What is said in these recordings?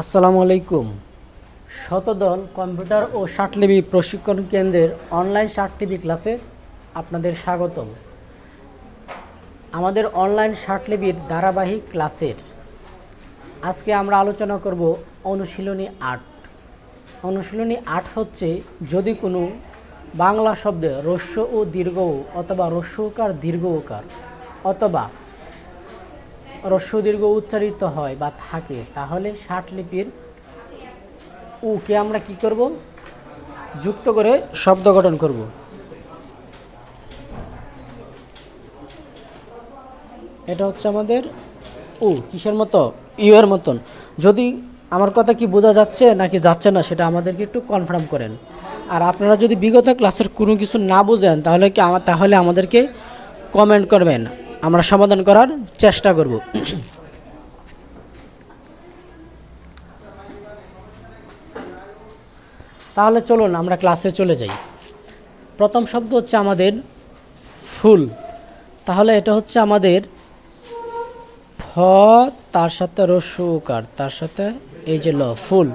আসসালামু আলাইকুম। শতদল কম্পিউটার ও ষাটলিপি প্রশিক্ষণ কেন্দ্রের অনলাইন ষাটলিপি ক্লাসে আপনাদের স্বাগতম। আমাদের অনলাইন ষাটলিপির ধারাবাহিক ক্লাসের আজকে আমরা আলোচনা করব অনুশীলনী আট। অনুশীলনী আট হচ্ছে যদি কোনো বাংলা শব্দে রস্য ও দীর্ঘ অথবা রস্যকার দীর্ঘ উকার অথবা রস্য দীর্ঘ উচ্চারিত হয় বা থাকে, তাহলে লিপির উকে আমরা কি করব? যুক্ত করে শব্দ গঠন করব। এটা হচ্ছে আমাদের উ, কিসের মতো? ইউ এর মতন। যদি আমার কথা কি বোঝা যাচ্ছে নাকি যাচ্ছে না, সেটা আমাদেরকে একটু কনফার্ম করেন। আর আপনারা যদি বিগত ক্লাসের কোনো কিছু না বুঝেন, তাহলে কি তাহলে আমাদেরকে কমেন্ট করবেন। আমরা সমাধান করার চেষ্টা করব। তাহলে চলুন, আমরা ক্লাসে চলে যাই। প্রথম শব্দ হচ্ছে আমাদের ফুল। তাহলে এটা হচ্ছে আমাদের ফ, তার সাথে রস্য উকার তার সাথে এই যে ল, ফুল।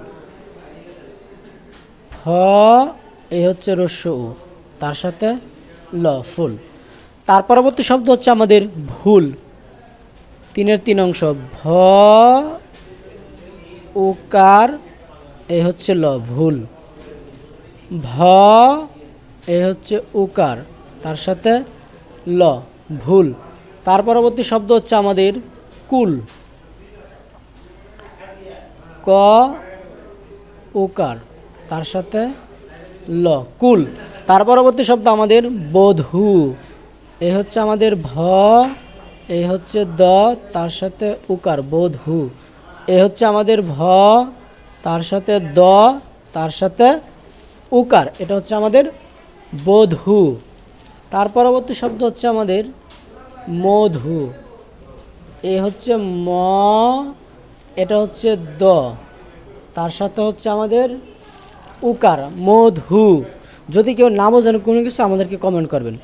ফ এই হচ্ছে রস্য তার সাথে ল, ফুল। তার পরবর্তী শব্দ হচ্ছে আমাদের ভুল। তিনের তিন অংশ, ভ, উকার এই হচ্ছে ল, ভুল। ভ, এ হচ্ছে উকার, তার সাথে ল, ভুল। তার পরবর্তী শব্দ হচ্ছে আমাদের কুল। ক, উকার, তার সাথে ল, কুল। তার পরবর্তী শব্দ আমাদের বধূ। এ হচ্ছে আমাদের ভ এই হচ্ছে দ, তার সাথে উকার, বোধ, হু। এ হচ্ছে আমাদের ভ, তার সাথে দ, তার সাথে উকার। এটা হচ্ছে আমাদের বধূ তার পরবর্তী শব্দ হচ্ছে আমাদের মধু এ হচ্ছে ম, এটা হচ্ছে দ। তার সাথে হচ্ছে আমাদের উকার, মধু যদি কেউ না বোঝেন কোনো কিছু, আমাদেরকে কমেন্ট করবেন।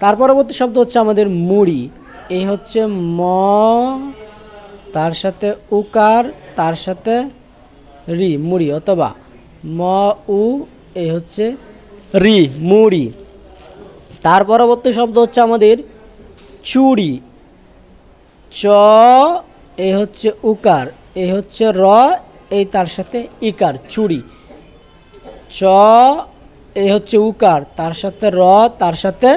তার পরবর্তী শব্দ হচ্ছে আমাদের মুড়ি। এই হচ্ছে ম, তার সাথে উকার, তার সাথে রি, মুড়ি অথবা ম, উ, এই হচ্ছে রি, মুড়ি। তার পরবর্তী শব্দ হচ্ছে আমাদের চুড়ি। চ, এই হচ্ছে উকার, এই হচ্ছে র, এই তার সাথে ইকার, চুড়ি। চ, এই হচ্ছে উকার, তার সাথে র, তার সাথে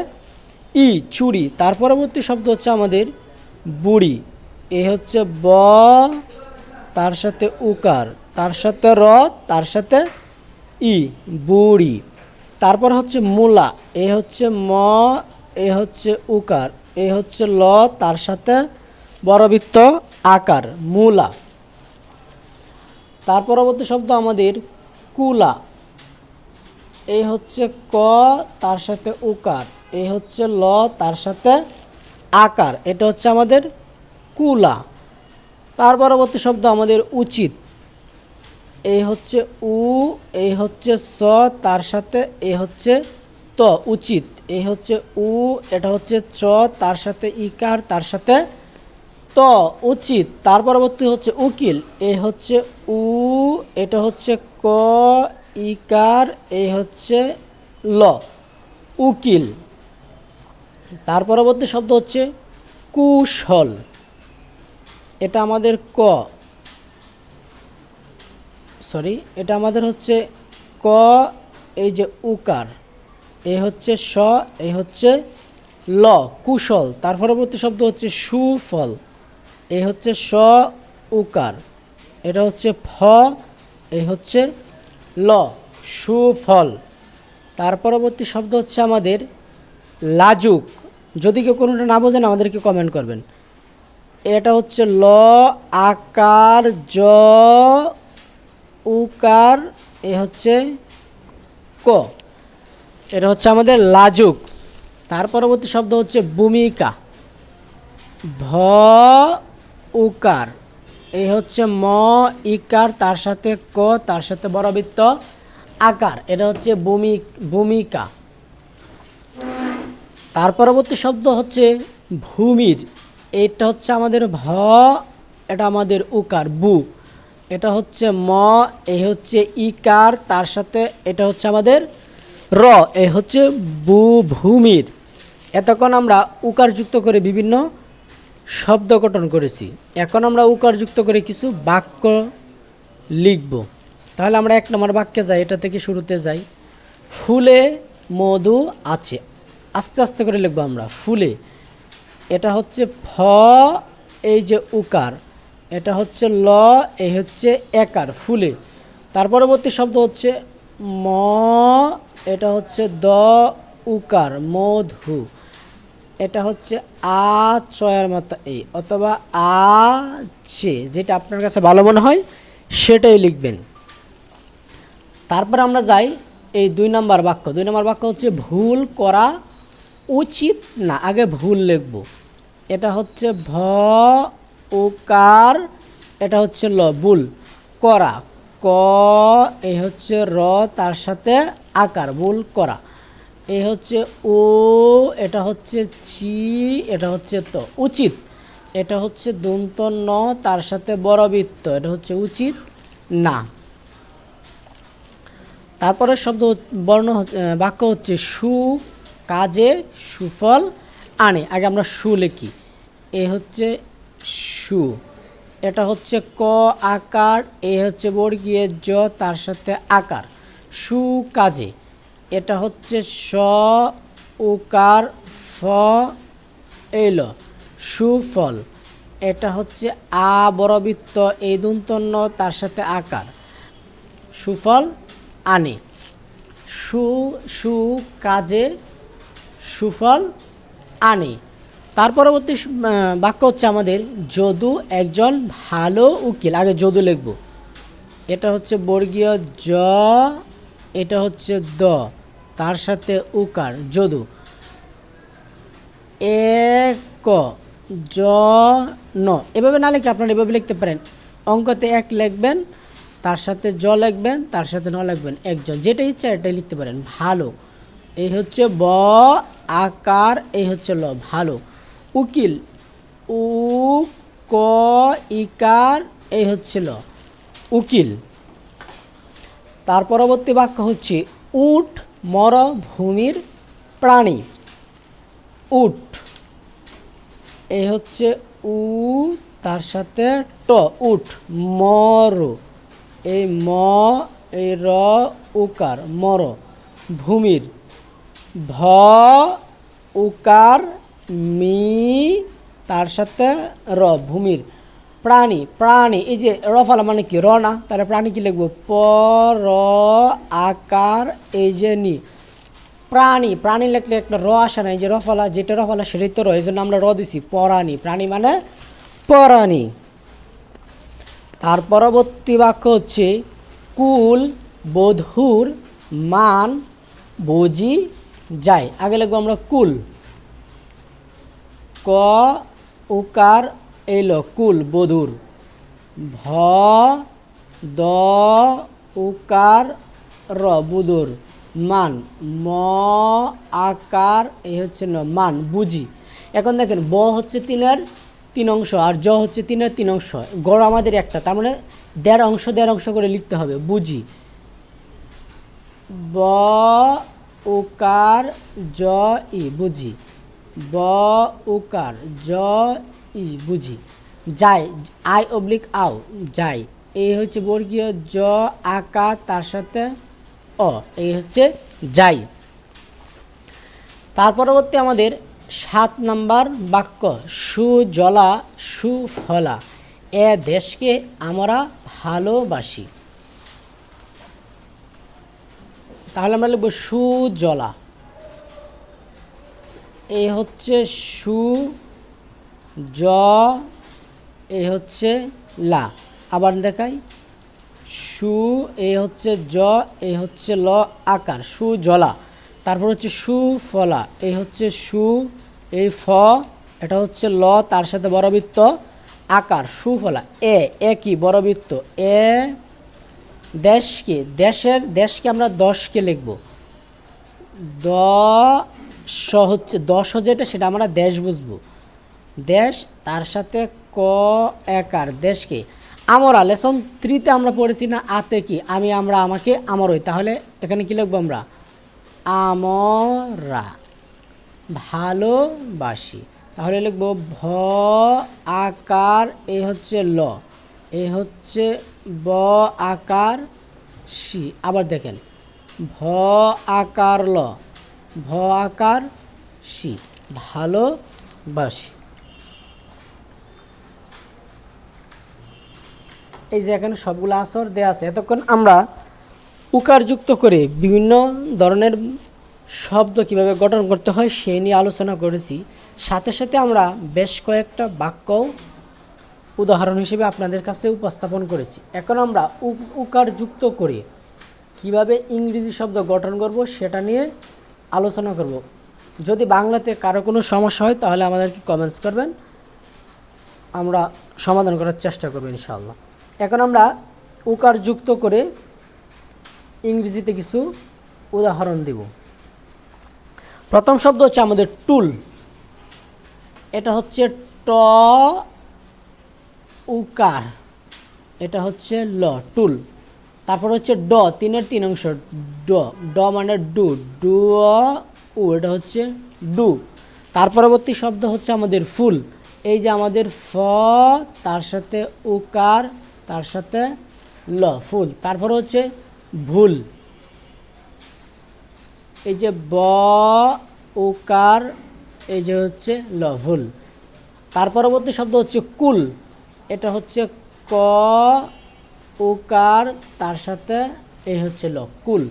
ই চুড়ি তার পরবর্তী শব্দ হচ্ছে আমাদের বুড়ি। এ হচ্ছে ব, তার সাথে উকার। তার সাথে র, তার সাথে ই, বুড়ি। তারপর হচ্ছে মূলা। এ হচ্ছে ম, এ হচ্ছে উকার। এ হচ্ছে ল, তার সাথে বড়বৃত্ত আকার, মূলা। তার পরবর্তী শব্দ আমাদের কুলা। এই হচ্ছে ক, তার সাথে উকার। এই হচ্ছে ল, তার সাথে আকার। এটা হচ্ছে আমাদের কুলা। তার পরবর্তী শব্দ আমাদের উচিত। এই হচ্ছে উ এই হচ্ছে স, তার সাথে এ হচ্ছে ত, উচিত। এই হচ্ছে উ, এটা হচ্ছে চ, তার সাথে ইকার, তার সাথে ত, উচিত। তার পরবর্তী হচ্ছে উকিল। এই হচ্ছে উ, এটা হচ্ছে ক, ইকার এই হচ্ছে ল, উকিল। তার পরবর্তী শব্দ হচ্ছে কুশল। এটা আমাদের ক। সরি এটা আমাদের হচ্ছে ক, এই যে উকার। এ হচ্ছে স এই হচ্ছে ল, কুশল। তার পরবর্তী শব্দ হচ্ছে সুফল। এ হচ্ছে স, উকার। এটা হচ্ছে ফ এই হচ্ছে ল, সুফল। তার পরবর্তী শব্দ হচ্ছে আমাদের লাজুক। যদি কেউ কোনোটা না বোঝেন, আমাদেরকে কমেন্ট করবেন। এটা হচ্ছে ল, আকার, জ, উকার, এ হচ্ছে ক। এটা হচ্ছে আমাদের লাজুক। তার পরবর্তী শব্দ হচ্ছে ভূমিকা। ভ, উকার। এই হচ্ছে ম, ইকার, তার সাথে ক, তার সাথে বড়বৃত্ত আকার। এটা হচ্ছে ভূমি, ভূমিকা। তার পরবর্তী শব্দ হচ্ছে ভূমির। এটা হচ্ছে আমাদের ভ, এটা আমাদের উকার, বু। এটা হচ্ছে ম, এ হচ্ছে ইকার, তার সাথে এটা হচ্ছে আমাদের র, এ হচ্ছে বু, ভূমির। এতক্ষণ আমরা উকার যুক্ত করে বিভিন্ন শব্দ গঠন করেছি। এখন আমরা উকার যুক্ত করে কিছু বাক্য লিখব। তাহলে আমরা এক নম্বর বাক্যে যাই, এটা থেকে শুরুতে যাই। ফুলে মধু আছে। আস্তে আস্তে করে লিখব আমরা। ফুলে। এটা হচ্ছে ফ, এই যে উকার। এটা হচ্ছে ল, এই হচ্ছে একার, ফুলে। তার পরবর্তী শব্দ হচ্ছে ম, এটা হচ্ছে দ, উকার, মধু। এটা হচ্ছে আ চয়ের মতো এই অথবা আ, চে, যেটা আপনার কাছে ভালো মনে হয়, সেটাই লিখবেন। তারপর আমরা যাই এই দুই নাম্বার বাক্য। দুই নাম্বার বাক্য হচ্ছে ভুল করা উচিত না, আগে ভুল লিখব। এটা হচ্ছে ভ ওকার এটা হচ্ছে ল, ভুল। করা, ক এই হচ্ছে র, তার সাথে আকার, ভুল, করা। এই হচ্ছে ও, এটা হচ্ছে চি, এটা হচ্ছে তো। উচিত। এটা হচ্ছে দন্ত ন, তার সাথে বড়বৃত্ত। এটা হচ্ছে উচিত না। তারপরে শব্দ বর্ণ বাক্য হচ্ছে সু কাজে সুফল আনে। আগে আমরা সু লিখি। এ হচ্ছে সু। এটা হচ্ছে ক আকার, এ হচ্ছে বর্গীয় জ, তার সাথে আকার। সু কাজে। এটা হচ্ছে স উকার ফ, এল। সুফল এটা হচ্ছে আ বড়বৃত্ত এই দন্তন্য, তার সাথে আকার। সুফল আনে। সু সু কাজে সুফল আনে। তার পরবর্তী বাক্য হচ্ছে আমাদের, যদু একজন ভালো উকিল। আগে যদু লিখব। এটা হচ্ছে বর্গীয় জ, এটা হচ্ছে দ, তার সাথে উকার, যদু। এক জ, ন। এভাবে না লিখে আপনারা এভাবে লিখতে পারেন। অঙ্কতে এক লিখবেন, তার সাথে জ লিখবেন, তার সাথে ন লিখবেন, একজন। যেটা ইচ্ছা এটাই লিখতে পারেন। ভালো। এই হচ্ছে ব, আকার, এই হচ্ছে ল, ভালো। উকিল, উ, ক, ইকার, এই হচ্ছে ল। উকিল। তার পরবর্তী বাক্য হচ্ছে উট মরভূমির প্রাণী। উট। এই হচ্ছে উ, তার সাথে ট উঠ মর। এই ম, এই র, উকার, মর, ভূমির। ভ, উকার, মি, তার সাথে র, ভূমির। প্রাণী প্রাণী, এই যে রফালা মানে কি? র না? তাহলে প্রাণী কি লিখব? প, র, আকার, এই যে নি। প্রাণী প্রাণী লেখলে একটা র আসে না, এই যে রফালা যেটা রফালা সেটাই তো র, এই জন্য আমরা র দিছি, পরাণী। প্রাণী মানে পরাণী। তার পরবর্তী বাক্য হচ্ছে, কুল, বধুর, মান, বুঝি যায়। আগে লিখব আমরা কুল। ক, উকার, এলো, কুল, বধুর। ভ, দ, উকার, র বুদুর মান, ম, আকার, এই হচ্ছে ন, মান, বুঝি। এখন দেখেন, ব হচ্ছে তিনের তিন অংশ আর জ হচ্ছে তিনের তিন অংশ। গড় আমাদের একটা, তার মানে দেড় অংশ দেড় অংশ করে লিখতে হবে, বুঝি। ব উকার জ ই বুঝি। ব উকার জ ই বুঝি। যায় আই অবলিক আও যায় এই হচ্ছে বর্গীয় জ আকার তার সাথে অ। এই হচ্ছে যাই। তার পরবর্তী আমাদের সাত নাম্বার বাক্য সুজলা সুফলা এ দেশকে আমরা ভালোবাসি। তাহলে আমরা লিখব সুজলা। এই হচ্ছে সু, জ এই হচ্ছে লা। আবার দেখাই। সু এই হচ্ছে জ এই হচ্ছে ল, আকার, সুজলা। তারপর হচ্ছে সুফলা এই হচ্ছে সু এই ফ, এটা হচ্ছে ল, তার সাথে বড়বৃত্ত আকার, সুফলা, এ এ কি বড়বৃত্ত এ দেশকে, দেশের, দেশকে আমরা দশকে লিখব। দশ হচ্ছে দশ যেটা, সেটা আমরা দেশ বুঝব। দেশ, তার সাথে ক, একার, দেশকে। আমরা লেসন থ্রিতে আমরা পড়েছি না, আতে কি? আমি, আমরা, আমাকে, আমারই। তাহলে এখানে কি লিখব আমরা? আমরা, ভালোবাসি। তাহলে লিখব ভ, আকার, এ হচ্ছে ল। এ হচ্ছে ব আকার সি আবার দেখেন। ভ আকার ল। ভ আকার সি ভালোবাসি এই যে এখানে সবগুলো আসর দেওয়া আছে, এতক্ষণ আমরা উকারযুক্ত করে বিভিন্ন ধরনের শব্দ কীভাবে গঠন করতে হয় সেই নিয়ে আলোচনা করেছি। সাথে সাথে আমরা বেশ কয়েকটা বাক্য উদাহরণ হিসেবে আপনাদের কাছে উপস্থাপন করেছি। এখন আমরা উ- উকারযুক্ত করে কীভাবে ইংরেজি শব্দ গঠন করব সেটা নিয়ে আলোচনা করব। যদি বাংলাতে কারও কোনো সমস্যা হয় তাহলে আমাদেরকে কমেন্টস করবেন। আমরা সমাধান করার চেষ্টা করব ইনশাআল্লাহ। এখন আমরা উকার যুক্ত করে ইংরেজিতে কিছু উদাহরণ দেব। প্রথম শব্দ হচ্ছে আমাদের টুল এটা হচ্ছে ট উকার। এটা হচ্ছে ল, টুল। তারপর হচ্ছে ড, তিনের তিন অংশ। ড ড মানে ডু ডু উ। এটা হচ্ছে ডু। তার পরবর্তী শব্দ হচ্ছে আমাদের ফুল। এই যে আমাদের ফ, তার সাথে উকার, তার সাথে ল, ফুল। তারপর হচ্ছে ভুল। এই যে ব, উকার, এই যে হচ্ছে ল, ভুল। তার পরবর্তী শব্দ হচ্ছে কুল। এটা হচ্ছে ক উকার, তার সাথে এই হচ্ছে ল, কুল।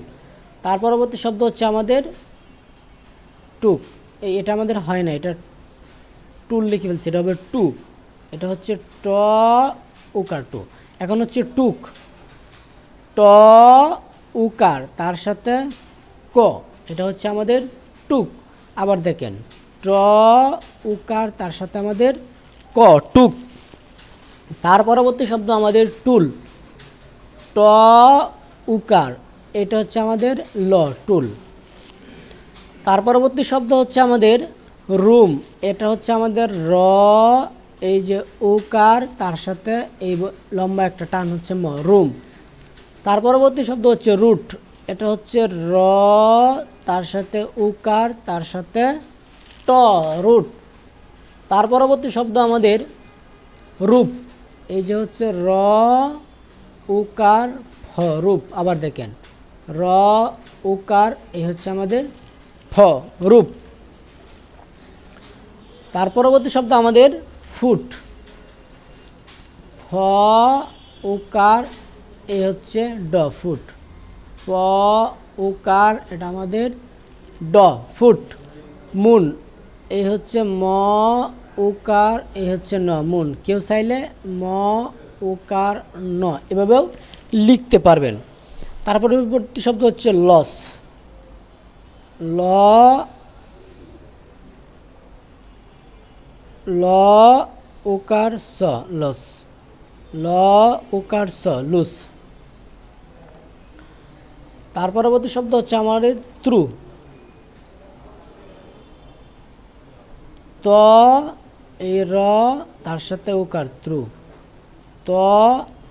তার পরবর্তী শব্দ হচ্ছে আমাদের টুক। এটা আমাদের হয় না, এটা টুল লিখে ফেলছি, এটা হবে টু এটা হচ্ছে ট উকার, টু। এখন হচ্ছে টুক। ট উকার, তার সাথে ক। এটা হচ্ছে আমাদের টুক। আবার দেখেন, ট উকার, তার সাথে আমাদের ক, টুক। তার পরবর্তী শব্দ আমাদের টুল। ট, উকার, এটা হচ্ছে আমাদের ল, টুল। তার পরবর্তী শব্দ হচ্ছে আমাদের রুম, এটা হচ্ছে আমাদের র, এই যে উকার, তার সাথে এই লম্বা একটা টান হচ্ছে ম, রুম। তার পরবর্তী শব্দ হচ্ছে রুট, এটা হচ্ছে র, তার সাথে উকার, তার সাথে ট, রুট। তার পরবর্তী শব্দ আমাদের রূপ। এই যে হচ্ছে র, উকার ফ রূপ আবার দেখেন। র, উকার, এই হচ্ছে আমাদের ফ রূপ তার পরবর্তী শব্দ আমাদের ফুট। ফ, উকার এই হচ্ছে ড, ফুট। প, উকার, এটা আমাদের ড, ফুট। মুন এই হচ্ছে ম উকার, এই হচ্ছে ন, মুন। কেউ চাইলে ম, উকার, ন, এভাবেও লিখতে পারবেন। তারপর পরবর্তী শব্দ হচ্ছে লস। ল ল, উকার, স, লস। ল, উকার, স, লুস। তার পরবর্তী শব্দ হচ্ছে আমাদের ত্রু। ত এই র তার সাথে উকার, ত্রু। ত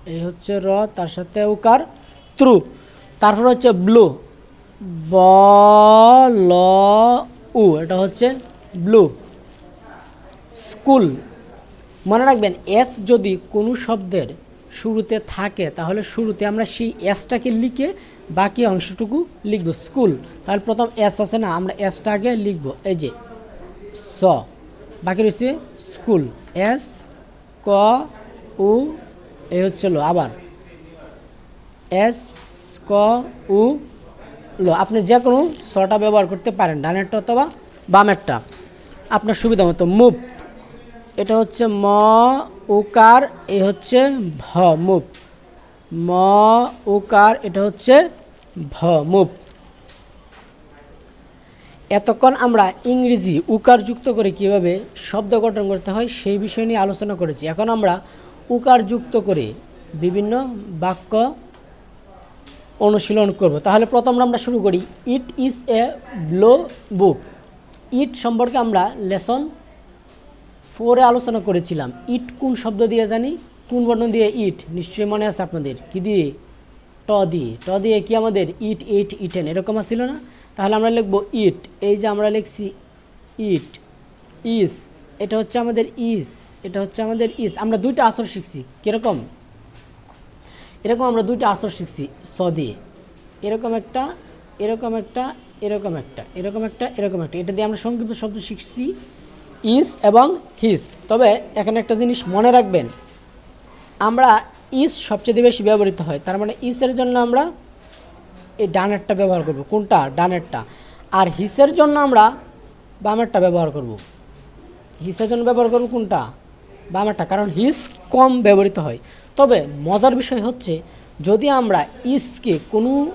এই হচ্ছে র তার সাথে উকার, ত্রু। তারপর হচ্ছে ব্লু। ব, ল, উ, এটা হচ্ছে ব্লু। স্কুল। মনে রাখবেন, এস যদি কোনো শব্দের শুরুতে থাকে, তাহলে শুরুতে আমরা সেই এসটাকে লিখে বাকি অংশটুকু লিখব, স্কুল। তাহলে প্রথম এস আছে না, আমরা এসটা আগে লিখব, এই যে, স। বাকি রয়েছে স্কুল। এস, ক, উ এই হচ্ছে ল, আবার। এস, ক, উ, ল। আপনি যে কোনো সটা ব্যবহার করতে পারেন, ডানেরটা অথবা বামেরটা। আপনার সুবিধা মতো মুভ। এটা হচ্ছে ম, উকার, এ হচ্ছে ভ, মুভ। ম, উকার, এটা হচ্ছে ভ, মুভ। এতক্ষণ আমরা ইংরেজি উকার যুক্ত করে কীভাবে শব্দ গঠন করতে হয় সেই বিষয় নিয়ে আলোচনা করেছি। এখন আমরা উকার যুক্ত করে বিভিন্ন বাক্য অনুশীলন করব। তাহলে প্রথম আমরা শুরু করি ইট ইজ এ ব্লো বুক ইট সম্পর্কে আমরা লেসন ফোরে আলোচনা করেছিলাম। ইট কোন শব্দ দিয়ে জানি? কোন বর্ণ দিয়ে ইট নিশ্চয়ই মনে আছে আপনাদের। কী দিয়ে? ট দিয়ে ট দিয়ে কি আমাদের ইট ইট, ইটেন, এরকম ছিল না? তাহলে আমরা লিখব ইট, এই যে আমরা লিখছি ইট, ইস, এটা হচ্ছে আমাদের ইস, এটা হচ্ছে আমাদের ইস, আমরা দুইটা আসর শিখছি, কীরকম? এরকম আমরা দুইটা আসর শিখছি স দিয়ে এরকম একটা এরকম একটা এরকম একটা এরকম একটা এরকম একটা, এটা দিয়ে আমরা সংক্ষিপ্ত শব্দ শিখছি, ইস এবং হিস, তবে এখানে একটা জিনিস মনে রাখবেন, আমরা ইস সবচেয়ে বেশি ব্যবহৃত হয়। তার মানে ইসের জন্য আমরা এই ডানেরটা ব্যবহার করব। কোনটা? ডানেরটা। আর হিসের জন্য আমরা বামেরটা ব্যবহার করব। হিসের জন্য ব্যবহার করব কোনটা? বামেরটা। কারণ হিস কম ব্যবহৃত হয়। তবে মজার বিষয় হচ্ছে, যদি আমরা ইসকে কোনো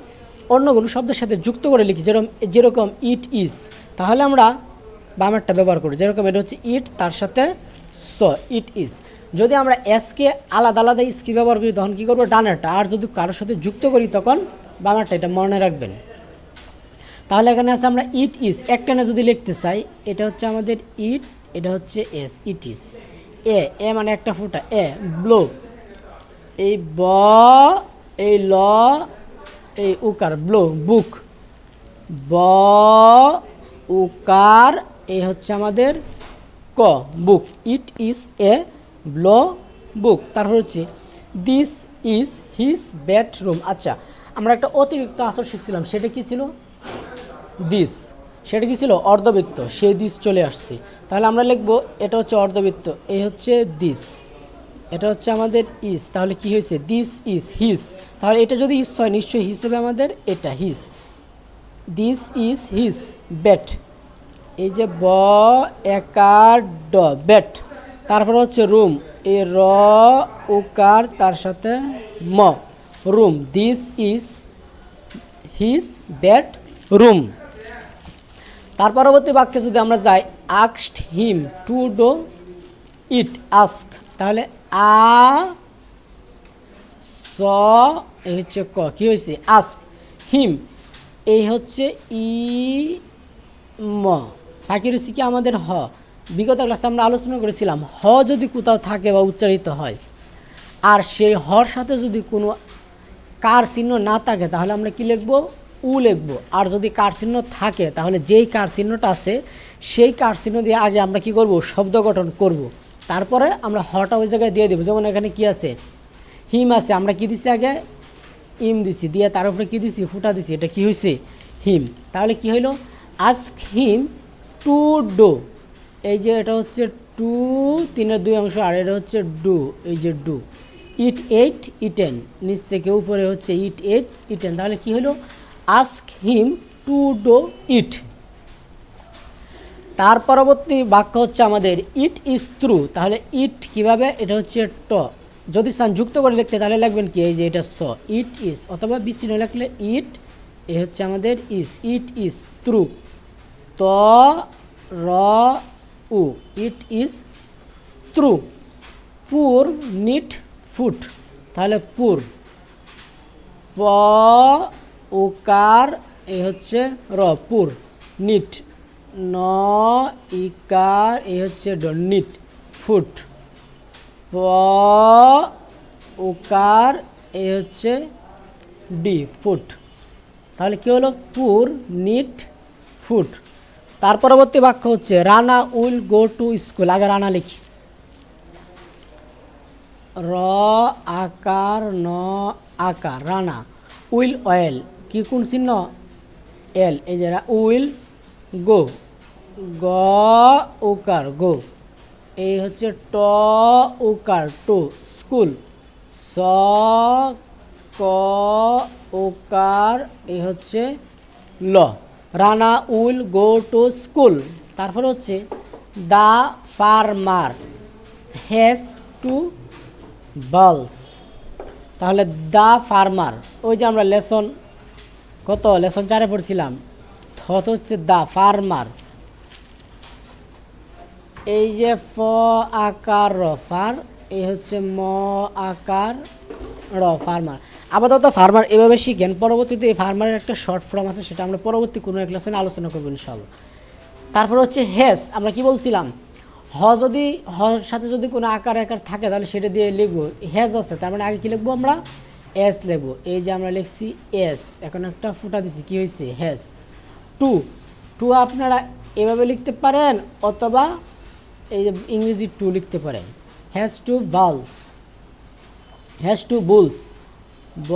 অন্য কোনো শব্দের সাথে যুক্ত করে লিখি, যেরকম যেরকম ইট ইস, তাহলে আমরা বামেরটা ব্যবহার করি যেরকম এটা হচ্ছে ইট, তার সাথে স, ইট ইস। যদি আমরা এসকে আলাদা আলাদা ইসকে ব্যবহার করি, তখন কী করব? ডানেরটা। আর যদি কারোর সাথে যুক্ত করি, তখন বামেরটা, এটা মনে রাখবেন। তাহলে এখানে আছে আমরা ইট ইস একটানে যদি লিখতে চাই, এটা হচ্ছে আমাদের ইট এটা হচ্ছে এস ইট ইস এ এ মানে একটা ফুটা। এ ব্লো এই ব, এই ল, এই উকার ব্লো বুক ব, উকার, এই হচ্ছে আমাদের ক বুক ইট ইজ এ ব্লো বুক তারপর হচ্ছে দিস ইজ হিজ বেডরুম আচ্ছা আমরা একটা অতিরিক্ত আসর শিখছিলাম, সেটা কি ছিল? দিস সেটা কি ছিল? অর্ধবৃত্ত। সেই দিস চলে আসছে। তাহলে আমরা লিখব, এটা হচ্ছে অর্ধবৃত্ত এই হচ্ছে দিস এটা হচ্ছে আমাদের ইস তাহলে কি হয়েছে? দিস ইজ হিস তাহলে এটা যদি ইস হয়, নিশ্চয়ই হিস হবে আমাদের, এটা his this is his bet এই যে ব, একার ড বেট তারপর হচ্ছে রুম। এই র উকার তার সাথে ম। Room. This is his bed room. তার পরবর্তী বাক্যে যদি আমরা যাই আক্সড him to do it, ask. তাহলে আ, স হচ্ছে ক। কি হয়েছে? আস্ক। হিম। এই হচ্ছে ই, ম। বাকি রয়েছে কি আমাদের হ? বিগত ক্লাসে আমরা আলোচনা করেছিলাম, হ যদি কোথাও থাকে বা উচ্চারিত হয়, আর সেই হর সাথে যদি কোনো কার চিহ্ন না থাকে, তাহলে আমরা কি লিখব? উ লিখব। আর যদি কার চিহ্ন থাকে, তাহলে যেই কার চিহ্নটা আছে, সেই কার চিহ্ন দিয়ে আগে আমরা কি করব? শব্দ গঠন করব। তারপরে আমরা হটা ওই জায়গায় দিয়ে দেবো। যেমন এখানে কি আছে? হিম আছে। আমরা কি দিছি আগে? ইম দিছি। দিয়ে তার উপরে কী দিছি? ফুটা দিছি। এটা কি হয়েছে হিম। তাহলে কি হইল? Ask him to do. এই যে এটা হচ্ছে টু, তিনের দুই অংশ, আর এটা হচ্ছে ডু, এই যে ডু। ইট এইট ইটেন নিচ থেকে উপরে হচ্ছে ইট এইট ইটেন তাহলে কি হলো? Ask him to do it. তার পরবর্তী বাক্য হচ্ছে আমাদের, ইট ইজ ট্রু। তাহলে ইট কীভাবে? এটা হচ্ছে ট। যদি স্থান যুক্ত করে লিখতে, তাহলে লিখবেন কি? এই যে এটা স। ইট ইজ, অথবা বিচ্ছিন্ন লিখলে ইট, এ হচ্ছে আমাদের ইজ। It is true. ত, র উ ইট ইজ ট্রু পুর নিট ফুট তাহলে পুর প উকার এ হচ্ছে র পুর নিট ন ইকার এ হচ্ছে ড নিট ফুট প উকার এ হচ্ছে ডি ফুট তাহলে কী হলো? পুর নিট ফুট তার পরবর্তী বাক্য হচ্ছে, Rana will go to school. আগে রানা লিখি। র, আকার, ন, আকার, রানা, উইল, অয়েল। কি কোন চিহ্ন? এল। এই যে উইল গো। গ, উকার, গো। এই হচ্ছে ট, উকার, টু, স্কুল। স, ক, উকার, এই হচ্ছে ল। Rana will go to school. তারপর হচ্ছে the farmer has two bulls. তাহলে দ্য ফার্মার, ওই যে আমরা লেসন, কত লেসন চারে পড়ছিলাম থ তো হচ্ছে দ্য ফার্মার। এই যে ফ আকার ফার এই হচ্ছে ম আকার র ফার্মার আপাতত ফার্মার এভাবে শিখেন। পরবর্তীতে এই ফার্মারের একটা শর্ট ফর্ম আছে, সেটা আমরা পরবর্তী কোনো এক লেসনে আলোচনা করব ইনশাল্লাহ তারপর হচ্ছে হেস আমরা কি বলছিলাম? হ যদি হর সাথে যদি কোনো আকার আকার থাকে, তাহলে সেটা দিয়ে লিখব। হ্যাজ আছে, তার মানে আগে কী লিখব আমরা? এস লিখব। এই যে আমরা লিখছি এস এখন একটা ফুটা দিছি, কি হয়েছে? হ্যাজ টু টু আপনারা এভাবে লিখতে পারেন, অথবা এই যে ইংরেজি টু লিখতে পারেন। Has two bulls has two bulls ব,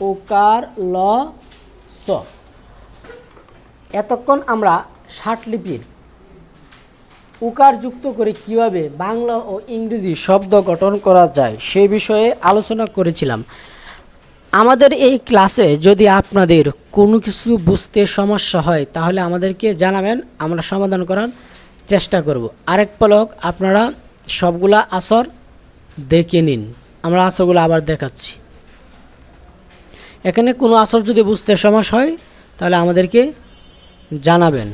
ওকার, ল, স। এতক্ষণ আমরা লিপির উকার যুক্ত করে কীভাবে বাংলা ও ইংরেজি শব্দ গঠন করা যায় সেই বিষয়ে আলোচনা করেছিলাম। আমাদের এই ক্লাসে যদি আপনাদের কোনো কিছু বুঝতে সমস্যা হয়, তাহলে আমাদেরকে জানাবেন, আমরা সমাধান করার চেষ্টা করব। আরেক পলক আপনারা সবগুলা আসর দেখে নিন। আমরা আসরগুলো আবার দেখাচ্ছি। এখানে কোনো আসর যদি বুঝতে সমস্যা হয় তাহলে আমাদেরকে জানাবেন।